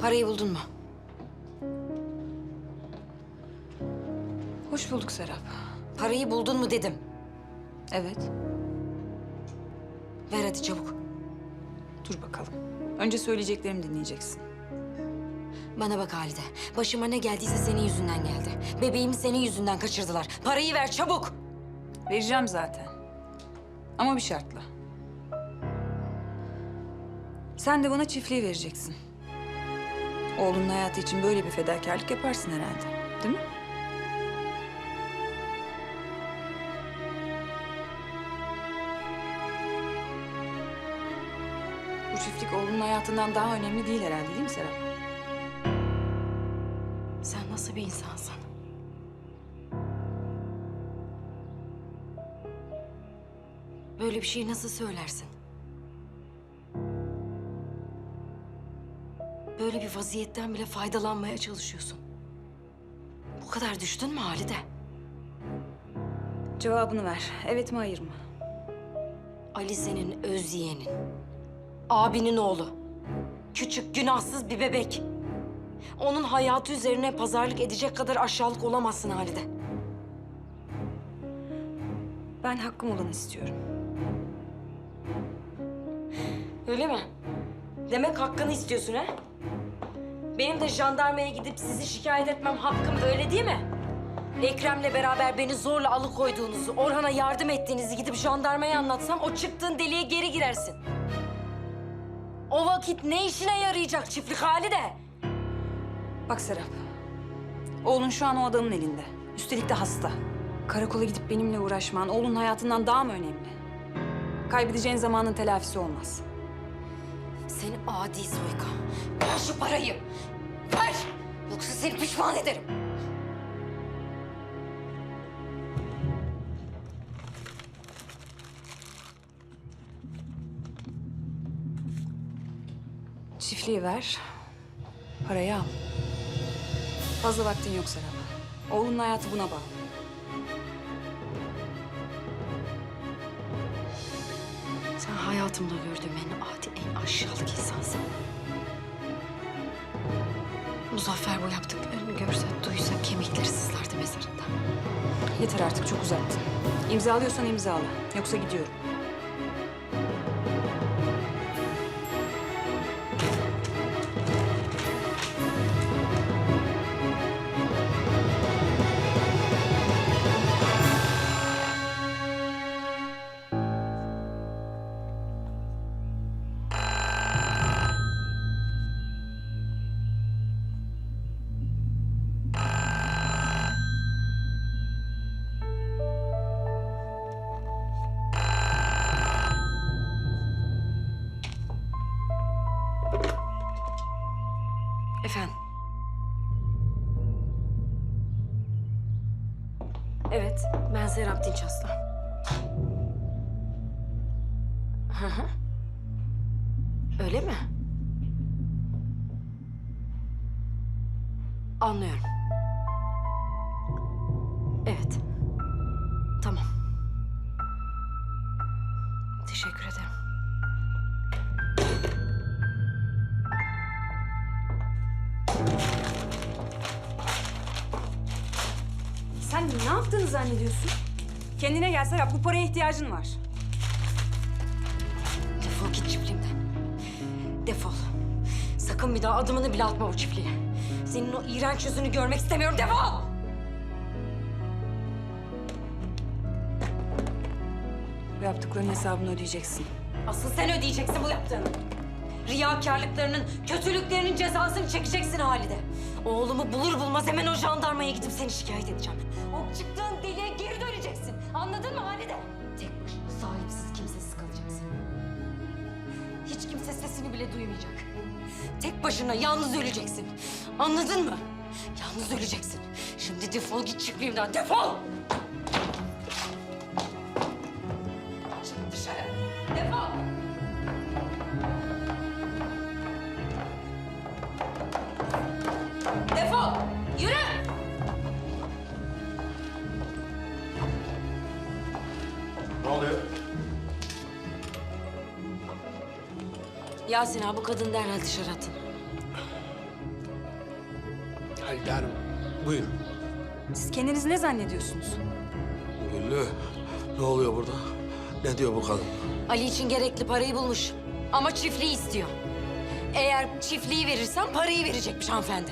Parayı buldun mu? Hoş bulduk Serap. Parayı buldun mu dedim. Evet. Ver hadi çabuk. Dur bakalım. Önce söyleyeceklerimi dinleyeceksin. Bana bak Halide. Başıma ne geldiyse senin yüzünden geldi. Bebeğimi senin yüzünden kaçırdılar. Parayı ver çabuk. Vereceğim zaten. Ama bir şartla. Sen de bana çiftliği vereceksin. Oğlunun hayatı için böyle bir fedakarlık yaparsın herhalde. Değil mi? Bu çiftlik oğlunun hayatından daha önemli değil herhalde değil mi Serap? Sen nasıl bir insansın? Böyle bir şeyi nasıl söylersin? Böyle bir vaziyetten bile faydalanmaya çalışıyorsun. Bu kadar düştün mü Halide? Cevabını ver. Evet mi hayır mı? Ali senin öz yeğenin. Abinin oğlu. Küçük, günahsız bir bebek. Onun hayatı üzerine pazarlık edecek kadar aşağılık olamazsın Halide. Ben hakkım olanı istiyorum. Öyle mi? Demek hakkını istiyorsun ha? Benim de jandarmaya gidip sizi şikayet etmem hakkım öyle değil mi? Ekrem'le beraber beni zorla alıkoyduğunuzu, Orhan'a yardım ettiğinizi gidip jandarmaya anlatsam o çıktığın deliğe geri girersin. O vakit ne işine yarayacak çiftlik hali de? Bak Serap. Oğlun şu an o adamın elinde. Üstelik de hasta. Karakola gidip benimle uğraşman oğlunun hayatından daha mı önemli? Kaybedeceğin zamanın telafisi olmaz. Seni adi soyka. Ver şu parayı. Ver. Yoksa seni pişman ederim. Çiftliği ver. Parayı al. Fazla vaktin yok Serap. Oğlunun hayatı buna bağlı. Sen hayatımda gördüğüm en adi, en aşağılık insansın. Muzaffer bu yaptıklarını görse, duysa kemikleri sızlardı mezarında. Yeter artık çok uzattın. İmzalıyorsan imzala. Yoksa gidiyorum. Efendim? Evet, ben Serap Dinç Aslan. Hı hı. Öyle mi? Anlıyorum. Evet. Tamam. Teşekkür ederim. Sen ne yaptığını zannediyorsun? Kendine gel Serap. Bu paraya ihtiyacın var. Defol git çiftliğimden. Defol. Sakın bir daha adımını bile atma bu çiftliğe. Senin o iğrenç yüzünü görmek istemiyorum. Defol! Bu yaptıklarının hesabını ödeyeceksin. Asıl sen ödeyeceksin bu yaptığını. Riyakarlıklarının, kötülüklerinin cezasını çekeceksin Halide. Oğlumu bulur bulmaz hemen o jandarmaya gidip seni şikayet edeceğim. Çıktığın deliğe geri döneceksin. Anladın mı Halide? Tek başına sahipsiz, kimsesiz kalacaksın. Hiç kimse sesini bile duymayacak. Tek başına yalnız öleceksin. Anladın mı? Yalnız öleceksin. Şimdi defol git çiftliğimden, defol! Yasin abi bu kadını derhal dışarı atın. Haydar buyur. Siz kendinizi ne zannediyorsunuz? Güllü ne oluyor burada? Ne diyor bu kadın? Ali için gerekli parayı bulmuş. Ama çiftliği istiyor. Eğer çiftliği verirsen parayı verecekmiş hanımefendi.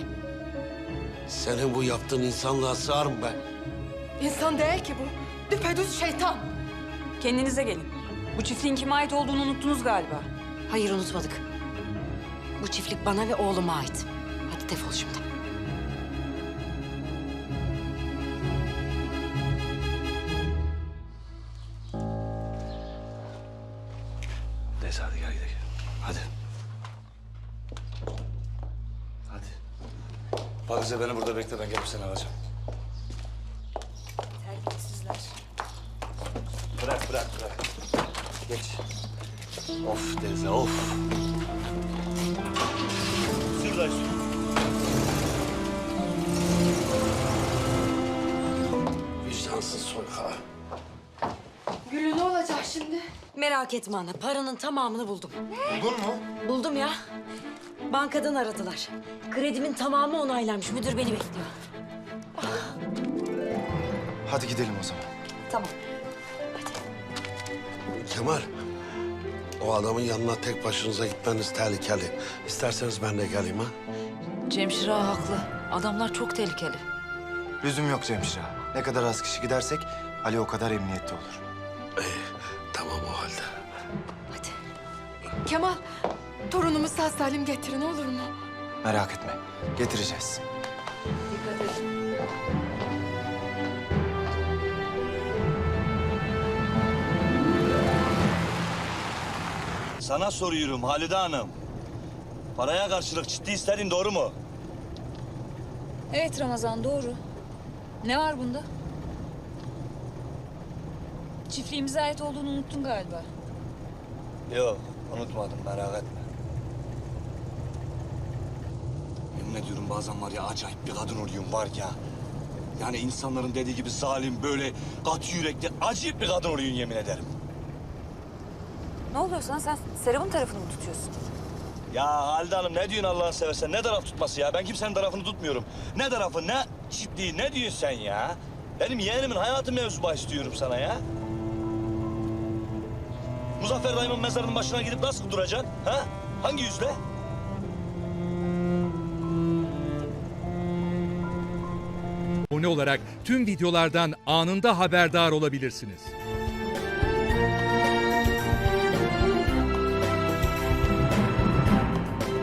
Senin bu yaptığın insanlığa sığar mı be? İnsan değil ki bu. Düpedüz şeytan. Kendinize gelin. Bu çiftliğin kime ait olduğunu unuttunuz galiba. Hayır unutmadık. Bu çiftlik bana ve oğluma ait. Hadi defol şimdi. Neyse hadi gel gidelim. Hadi. Hadi. Pakize beni burada bekle ben gelip seni alacağım. Terbiyesizler. Bırak bırak bırak. Geç. Of Denize of. Sür. Vicdansız soyka. Gülü ne olacak şimdi? Merak etme ana, paranın tamamını buldum. Buldun mu? Buldum ya. Bankadan aradılar. Kredimin tamamı onaylanmış. Müdür beni bekliyor. Hadi gidelim o zaman. Tamam. Kemal, o adamın yanına tek başınıza gitmeniz tehlikeli. İsterseniz ben de geleyim ha. Cemşir ağa haklı. Adamlar çok tehlikeli. Lüzum yok Cemşir ağa. Ne kadar az kişi gidersek Ali o kadar emniyette olur. İyi, tamam o halde. Hadi. Kemal, torunumu sağ salim getirin olur mu? Merak etme. Getireceğiz. Sana soruyorum Halide Hanım. Paraya karşılık ciddi istedin doğru mu? Evet Ramazan doğru. Ne var bunda? Çiftliğimize ait olduğunu unuttun galiba. Yok unutmadım merak etme. Yemin ediyorum bazen var ya acayip bir kadın oluyorum var ya. Yani insanların dediği gibi zalim böyle katı yürekli acayip bir kadın oluyorsun yemin ederim. Ne oluyor sana? Sen Serap'ın tarafını mı tutuyorsun? Ya Halide Hanım ne diyorsun Allah'ını seversen? Ne taraf tutması ya? Ben kimsenin tarafını tutmuyorum. Ne tarafı, ne çiftliği, ne diyorsun sen ya? Benim yeğenimin hayatı mevzu bahis diyorum sana ya. Muzaffer dayımın mezarının başına gidip nasıl duracaksın? Ha? Hangi yüzle? abone olarak tüm videolardan anında haberdar olabilirsiniz.